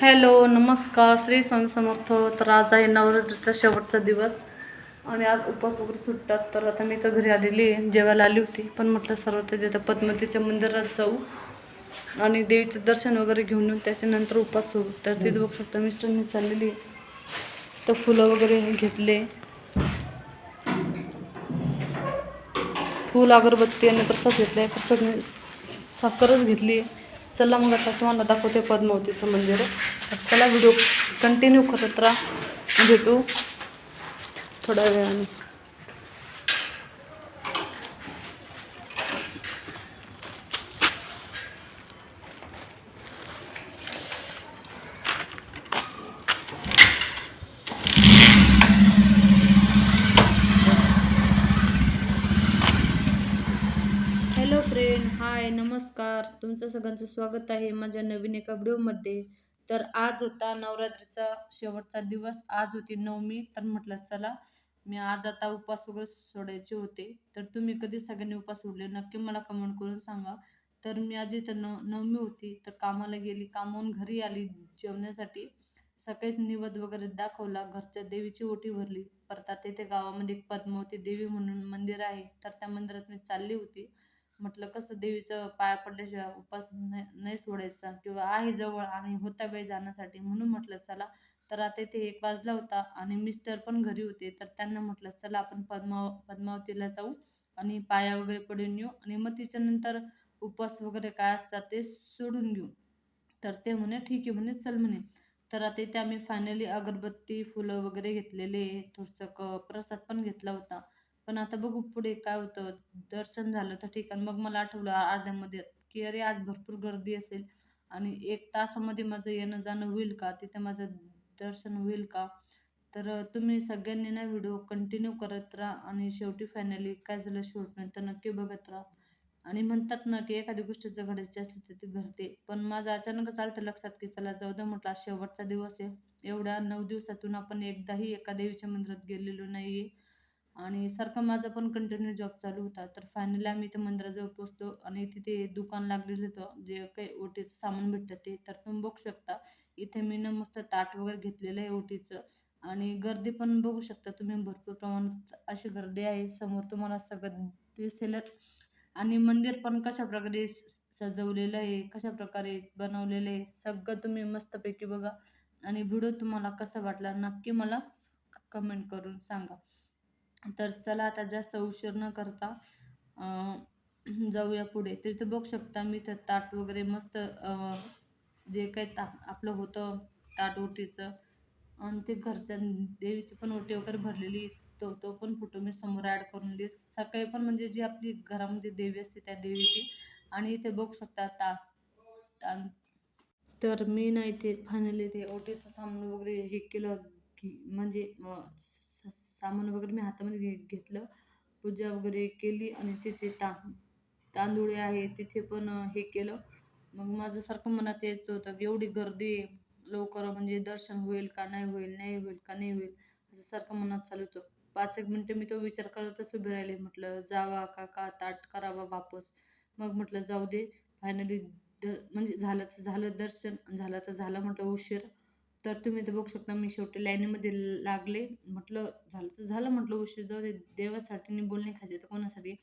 Hello नमस्कार. श्री स्वामी समर्थ तर आज आहे नवरात्रीचा शेवटचा दिवस आणि आज उपवास वगैरे सुटतात तर आता मी तर घरी आलेली आहे. जेवायला आली होती पण म्हटलं सर्व तिथे तिथं पद्मतीच्या मंदिरात जाऊ आणि देवीचं दर्शन वगैरे घेऊन येऊन त्याच्यानंतर उपवास होऊ. तर तिथे बघू शकता मिस्टर चाललेली तर फुलं वगैरे घेतले. फूल अगरबत्ती आणि प्रसाद घेतलाय. प्रसाद साखरच घेतली चला मग आता तुम्हाला दाखवते पद्मावतीचं मंदिर. चला व्हिडिओ कंटिन्यू करत राहा. भेटू थोड्या वेळाने. नमस्कार तुमचं सगळ्यांचं स्वागत आहे माझ्या नवीन एका व्हिडिओमध्ये. तर आज होता नवरात्रीचा शेवटचा दिवस. आज होती नवमी तर म्हटलं चला मी आज आता उपास वगैरे सोडायचे होते. तर तुम्ही कधी सगळ्यांनी उपास सोडले? नक्की मला कमेंट करून सांगा. तर मी आज इथं न नवमी होती तर कामाला गेली. कामावून घरी आली जेवण्यासाठी सकाळीच निवद वगैरे दाखवला. घरच्या देवीची ओटी भरली. परत आता इथे गावामध्ये एक पद्मावती देवी म्हणून मंदिर आहे. तर त्या मंदिरात मी चालली होती. म्हटलं कसं देवीचं पाया पडल्याशिवाय उपास नाही नाही सोडायचा किंवा आहे जवळ आणि होता वेळ जाण्यासाठी म्हणून म्हटलं चला. तर आता इथे एक वाजला होता आणि मिस्टर पण घरी होते. तर त्यांना म्हटलं चला आपण पद्माव पद्मावतीला जाऊ आणि पाया वगैरे पडून येऊ आणि मग तिच्यानंतर उपवास वगैरे काय असतात ते सोडून घेऊ. तर ते म्हणे ठीक आहे म्हणे चल म्हणे. तर आता इथे आम्ही फायनली अगरबत्ती फुलं वगैरे घेतलेले थोडंसं क प्रसाद पण घेतला होता. पण आता बघू पुढे काय होतं. दर्शन झालं तर ठीक आहे. मग मला आठवलं अर्ध्यामध्ये की अरे आज भरपूर गर्दी असेल आणि एक तासामध्ये माझं येणं जाणं होईल का? तिथे माझं दर्शन होईल का? तर तुम्ही सगळ्यांनी ना व्हिडिओ कंटिन्यू करत राहा आणि शेवटी फायनली काय झालं शेवटपर्यंत नक्की बघत राहा. आणि म्हणतात ना की एखादी गोष्ट जर घडायची असली तर ती घडते. पण माझं अचानकच आलं तर लक्षात की चला जाऊ दे म्हटलं शेवटचा दिवस आहे. एवढ्या नऊ दिवसातून आपण एकदाही एका देवीच्या मंदिरात गेलेलो नाही आहे आणि सारखा माझा पण कंटिन्यू जॉब चालू होता. तर फायनली आम्ही इथे मंदिराजवळ पोचलो आणि तिथे दुकान लागलेलं होतं जे काही ओटीचं सामान भेटतं ते. तर तुम्ही बघू शकता इथे मी ना मस्त ताट वगैरे घेतलेलं आहे ओटीचं. आणि गर्दी पण बघू शकता तुम्ही भरपूर प्रमाणात अशी गर्दी आहे. समोर तुम्हाला सगळं दिसेलच. आणि मंदिर पण कशा प्रकारे स- सजवलेलं आहे कशा प्रकारे बनवलेलं आहे सगळं तुम्ही मस्तपैकी बघा. आणि व्हिडिओ तुम्हाला कसा वाटला नक्की मला कमेंट करून सांगा. तर चला आता जास्त उशीर न करता जाऊया पुढे. तर बघू शकता मी तर ताट वगैरे मस्त जे काही ता आपलं होतं ताट ओटीचं आणि ते घरच्या देवीची पण ओटी वगैरे भरलेली तो तो पण फोटो मी समोर ॲड करून देत सकाळी पण म्हणजे जी आपली घरामध्ये देवी असते त्या देवीची आणि इथे बघू शकता ता ता- तर मी ना इथे फायनली ते ओटीचं सामान वगैरे हे केलं की म्हणजे सामान वगैरे मी हातामध्ये घे घेतलं. पूजा वगैरे केली आणि तिथे ता तांदुळे आहे तिथे पण हे केलं. मग माझं सारखं मनात येत होतं की एवढी गर्दी लवकर म्हणजे दर्शन होईल का नाही होईल नाही होईल का नाही होईल असं सारखं मनात चालू होतं. पाच एक मिनटं मी तो विचार करतच उभे राहिले. म्हटलं जावा का का ताट करावा वापस. मग म्हटलं जाऊ दे फायनली दर म्हणजे झालं तर झालं दर्शन झालं तर झालं. म्हटलं उशीर. तर तुम्ही ते बघू शकता मी शेवटी लाईनीमध्ये लागले. म्हटलं झालं तर झालं म्हटलं उशीर जाऊ दे देवासाठी नाही बोलणे खायचे तर कोणासाठी?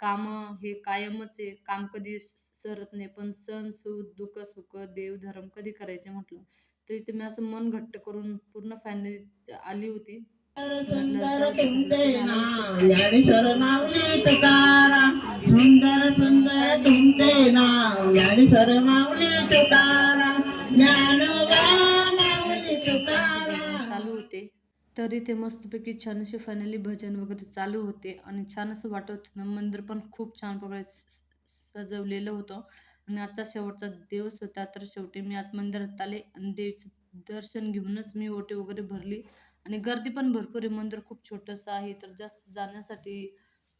काम हे कायमच आहे. काम कधी सरत नाही पण सण सुख दुःख सुख देव धर्म कधी करायचे म्हटलं? तरी ते मी असं मन घट्ट करून पूर्ण फायनली आली होती. म्हटलं जाऊ दे, झालं तर झालं उशीर. ज्ञानेश्वर सुंदर सुंदर तुमचे नाव ज्ञानेश्वर माऊली तुकारा ज्ञानोबा तरी ते मस्तपैकी छान असे फायनली भजन वगैरे चालू होते आणि छान असं वाटत होतं. मंदिर पण खूप छान प्रकारे स- सजवलेलं होतं. आणि आता शेवटचा दिवस होता तर शेवटी मी आज मंदिरात आले आणि देवीचं दर्शन घेऊनच मी ओटी वगैरे भरली. आणि गर्दी पण भरपूर आहे. मंदिर खूप छोटंसं आहे तर जास्त जाण्यासाठी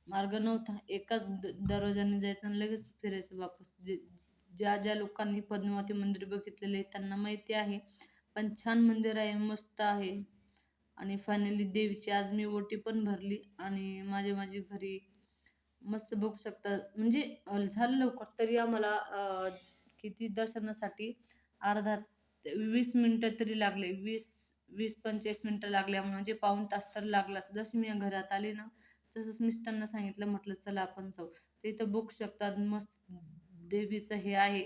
मार्ग नव्हता. एकाच द- दरवाजाने जायचं आणि लगेच फिरायचं वापस. जे ज्या ज्या लोकांनी पद्मावती मंदिर बघितलेले आहे त्यांना माहिती आहे. पण छान मंदिर आहे मस्त आहे. आणि फायनली देवीची आज मी ओटी पण भरली आणि माझे माझी घरी मस्त बघू शकता. म्हणजे झालं लवकर तरी आम्हाला किती दर्शनासाठी अर्धा वीस मिनटं तरी लागले. वीस वीस पंचवीस मिनटं लागल्या म्हणजे पाऊण तास तर लागलाच. जसं मी घरात आले ना तसंच मिस्टरांना सांगितलं म्हटलं चला आपण जाऊ. ते इथं बघू शकतात. मस्त देवीचं हे आहे.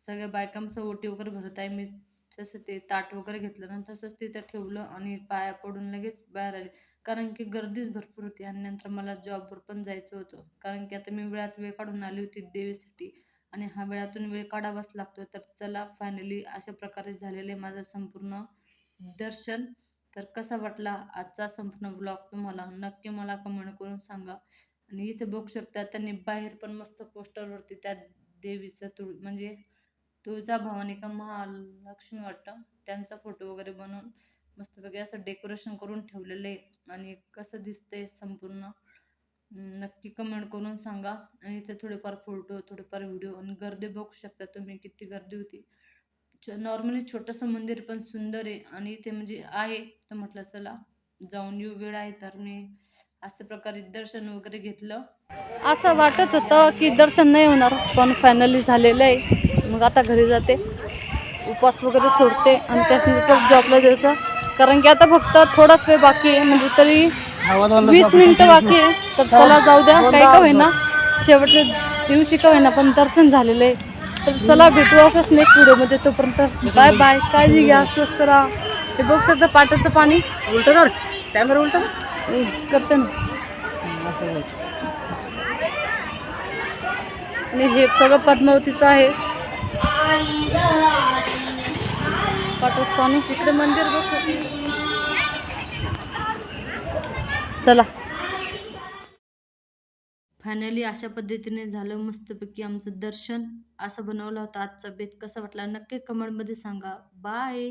सगळ्या बायकांचं ओटी वगैरे भरत आहे. मी तसं ते ताट वगैरे घेतलं ना तसंच तिथं ठेवलं आणि पाया पडून लगेच बाहेर आले. कारण की गर्दीच भरपूर होती आणि नंतर मला जॉबवर पण जायचं होतं. कारण की आता मी वेळात वेळ काढून आली होती देवीसाठी आणि हा वेळातून वेळ काढावाच लागतो. तर चला फायनली अशा प्रकारे झालेले माझं संपूर्ण दर्शन. तर कसा वाटला आजचा संपूर्ण ब्लॉग तुम्हाला? नक्की मला कमेंट करून सांगा. आणि इथे बघू शकता त्यांनी बाहेर पण मस्त पोस्टरवरती त्या देवीचं तुळ म्हणजे तुळजा भवानी का महालक्ष्मी वाटतं. त्यांचा फोटो वगैरे बनवून मस्तपैकी असं डेकोरेशन करून ठेवलेलं आहे. आणि कसं दिसतंय संपूर्ण नक्की कमेंट करून सांगा. आणि इथे थोडेफार फोटो थोडेफार व्हिडिओ आणि गर्दी बघू शकता तुम्ही किती गर्दी होती. नॉर्मली छोटंसं मंदिर पण सुंदर आहे आणि इथे म्हणजे आहे. तर म्हटलं चला जाऊन येऊ वेळ आहे तर मी अशा प्रकारे दर्शन वगैरे घेतलं. असं वाटत होतं की दर्शन नाही होणार पण फायनली झालेलं आहे. मग आता घरी जाते. उपास वगैरे सोडते आणि त्याच्यानंतर जॉबला जायचं. कारण की आता फक्त थोडाच वेळ बाकी आहे म्हणजे तरी वीस मिनिटं बाकी आहे. तर चला जाऊ द्या काही का होईना. शेवटच्या दिवशी का होईना पण दर्शन झालेलं आहे. तर चला भेटू असंच नेक्स्ट व्हिडिओमध्ये तोपर्यंत बाय बाय काळजी घ्या स्वस्त राहा. हे बघू शकता पाटाचं पाणी. उलट कर कॅमेरा उलट करते ना आणि हे सगळं पद्मावतीचं आहे. पाठवस पाणी तिकडे मंदिर बघ. चला. फायनली अशा पद्धतीने झालं मस्तपैकी आमचं दर्शन. असं बनवलं होतं आजचा बेत. कसा वाटला नक्की कमेंटमध्ये सांगा. बाय